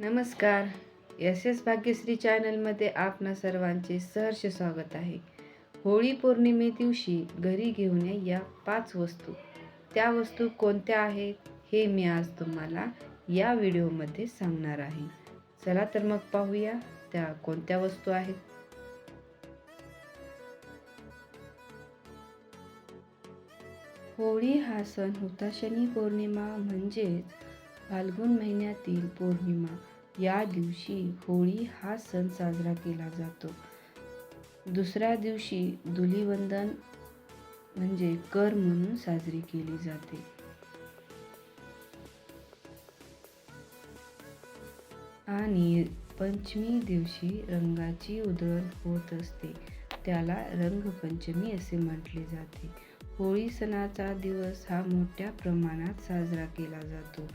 नमस्कार. S S Bhagyashree चॅनलमध्ये आपणा सर्वांचे सहर्ष स्वागत आहे. होळी पौर्णिमे दिवशी घरी घेऊन या या पाच वस्तू. त्या वस्तू कोणत्या आहेत हे मी आज तुम्हाला या व्हिडिओमध्ये सांगणार आहे. चला तर मग पाहूया त्या कोणत्या वस्तू आहेत. होळी हा सण होता शनी पौर्णिमा म्हणजेच फाल्गुन महिन्यातील पौर्णिमा. या दिवशी होळी हा सण साजरा केला जातो. दुसऱ्या दिवशी धुलीवंदन म्हणजे कर म्हणून साजरी केली जाते. आणि पंचमी दिवशी रंगाची उधळण होत असते. त्याला रंगपंचमी असे म्हटले जाते. होळी सणाचा दिवस हा मोठ्या प्रमाणात साजरा केला जातो.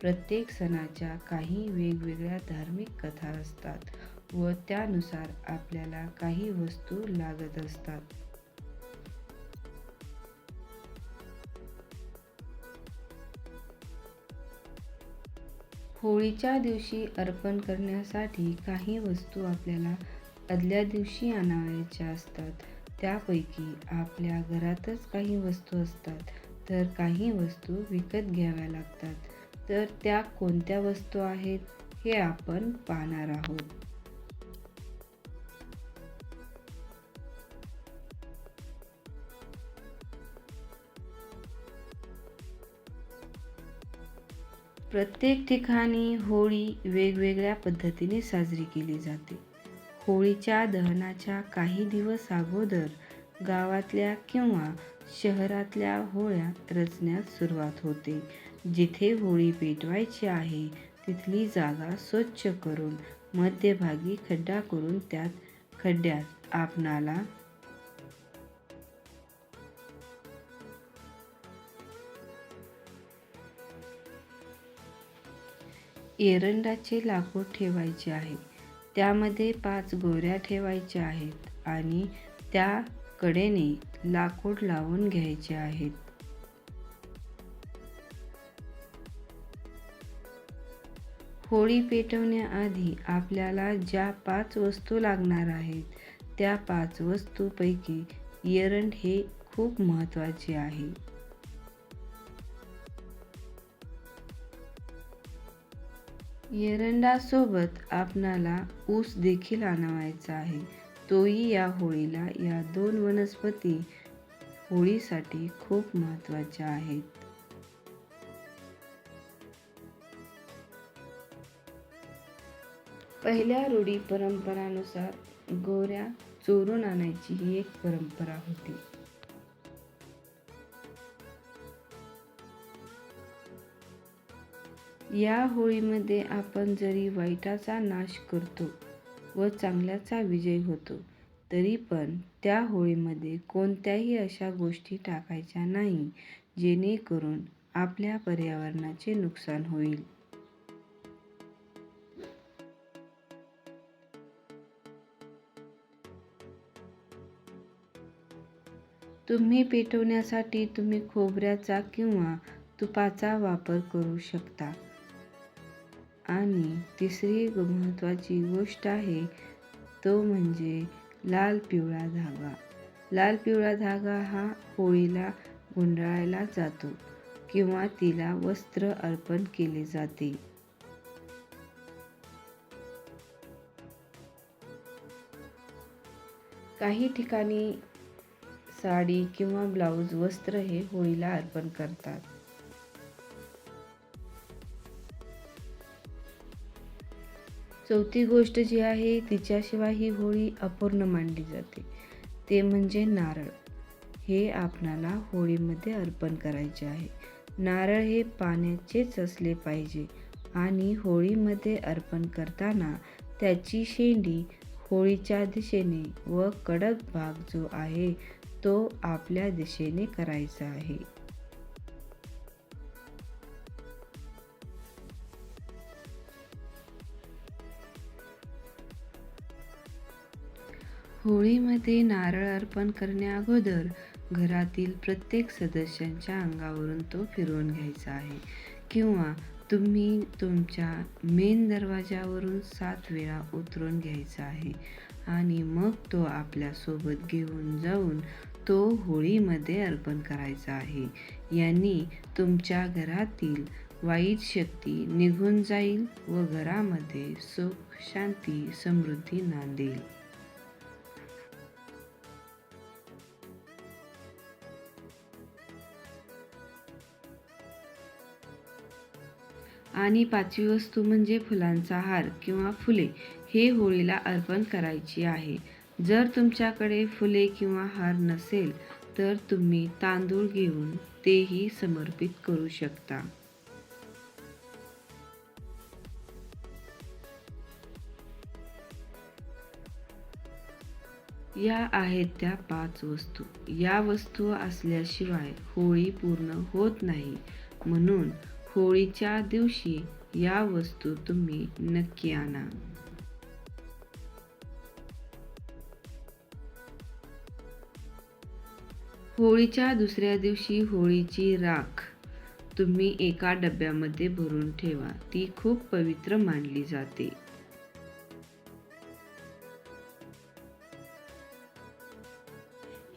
प्रत्येक सणाच्या काही वेगवेगळ्या धार्मिक कथा असतात व त्यानुसार आपल्याला काही वस्तू लागत असतात. होळीच्या दिवशी अर्पण करण्यासाठी काही वस्तू आपल्याला आदल्या दिवशी आणावयाच्या असतात. त्यापैकी आपल्या घरातच काही वस्तू असतात. तर काही वस्तू विकत घ्याव्या लागतात. तर त्या कोणत्या वस्तू आहेत हे आपण पाहणार आहोत. प्रत्येक ठिकाणी होळी वेगवेगळ्या पद्धतीने साजरी केली जाते. होळीच्या दहनाच्या काही दिवस अगोदर गावातल्या किंवा शहरातल्या होळ्या रचण्यास सुरुवात होते. जिथे होळी पेटवायची आहे तिथली जागा स्वच्छ करून मध्यभागी खड्डा करून त्यात खड्ड्यात आपणाला एरंडाचे लाकूड ठेवायचे आहे. त्यामध्ये पाच गोऱ्या ठेवायच्या आहेत आणि त्या कडेने लाकूड लावून घ्यायचे आहेत. होळी पेटवण्याआधी आपल्याला ज्या पाच वस्तू लागणार आहेत त्या पाच वस्तूपैकी एरंड हे खूप महत्त्वाचे आहे. एरंडासोबत आपणाला ऊस देखील आणावायचा आहे. तोही या होळीला या दोन वनस्पती होळीसाठी खूप महत्त्वाच्या आहेत. पहिल्या रूढी परंपरानुसार गोऱ्या चोरून आणायची ही एक परंपरा होती. या होळीमध्ये आपण जरी वाईटाचा नाश करतो व चांगल्याचा विजय होतो तरी पण त्या होळीमध्ये कोणत्याही अशा गोष्टी टाकायच्या नाही जेणेकरून आपल्या पर्यावरणाचे नुकसान होईल. तुम्ही पेटवण्यासाठी तुम्ही खोबऱ्याचा किंवा तुपाचा वापर करू शकता. आणि तिसरी महत्त्वाची गोष्ट आहे तो म्हणजे लाल पिवळा धागा. लाल पिवळा धागा हा होळीला गुंडाळायला जातो किंवा तिला वस्त्र अर्पण केले जाते. काही ठिकाणी साडी किंवा ब्लाऊज वस्त्र हे होळीला अर्पण करतात. चौथी गोष्ट जी आहे तिच्याशिवाय ही होळी अपूर्ण मानली जाते. ते म्हणजे नारळ. हे आपणाला होळीमध्ये अर्पण करायचे आहे. नारळ हे पाण्याचेच असले पाहिजे आणि होळीमध्ये अर्पण करताना त्याची शेंडी होळीच्या दिशेने व कडक भाग जो आहे तो आपल्या दिशेने करायचा आहे. होळीमध्ये नारळ अर्पण करण्याअगोदर घरातील प्रत्येक सदस्यांच्या अंगावरून तो फिरवून घ्यायचा आहे. किंवा तुम्ही तुमच्या मेन दरवाजावरून सात वेळा उतरून घ्यायचा आहे. आणि मग तो आपल्यासोबत घेऊन जाऊन तो होळीमध्ये अर्पण करायचा आहे. यांनी तुमच्या घरातील वाईट शक्ती निघून जाईल व घरामध्ये सुख शांती समृद्धी नांदेल. आणि पाचवी वस्तू म्हणजे फुलांचा हार किंवा फुले हे होळीला अर्पण करायची आहे. जर तुमच्याकडे फुले किंवा हार नसेल तर तुम्ही तांदूळ घेऊन तेही समर्पित करू शकता. या आहेत त्या पाच वस्तू. या वस्तू असल्याशिवाय होळी पूर्ण होत नाही. म्हणून होळीच्या दिवशी या वस्तू तुम्ही नक्की आणा. होळीच्या दुसऱ्या दिवशी होळीची राख तुम्ही एका डब्यामध्ये भरून ठेवा. ती खूप पवित्र मानली जाते.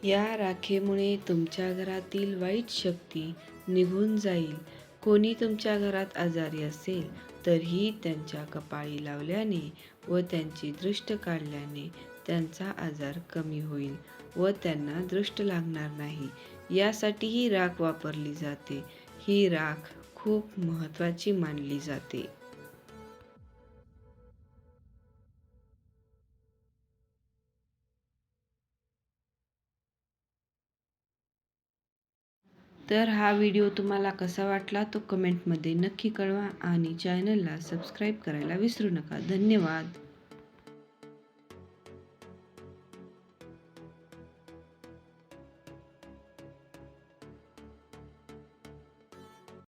या राखेमुळे तुमच्या घरातील वाईट शक्ती निघून जाईल. कोणी तुमच्या घरात आजारी असेल तरीही त्यांच्या कपाळी लावल्याने व त्यांची दृष्ट काढल्याने त्यांचा आजार कमी होईल व त्यांना दृष्ट लागणार नाही. यासाठी ही राख वापरली जाते. ही राख खूप महत्त्वाची मानली जाते. तर हा व्हिडिओ तुम्हाला कसा वाटला तो कमेंटमध्ये नक्की कळवा आणि चॅनलला सबस्क्राईब करायला विसरू नका. धन्यवाद.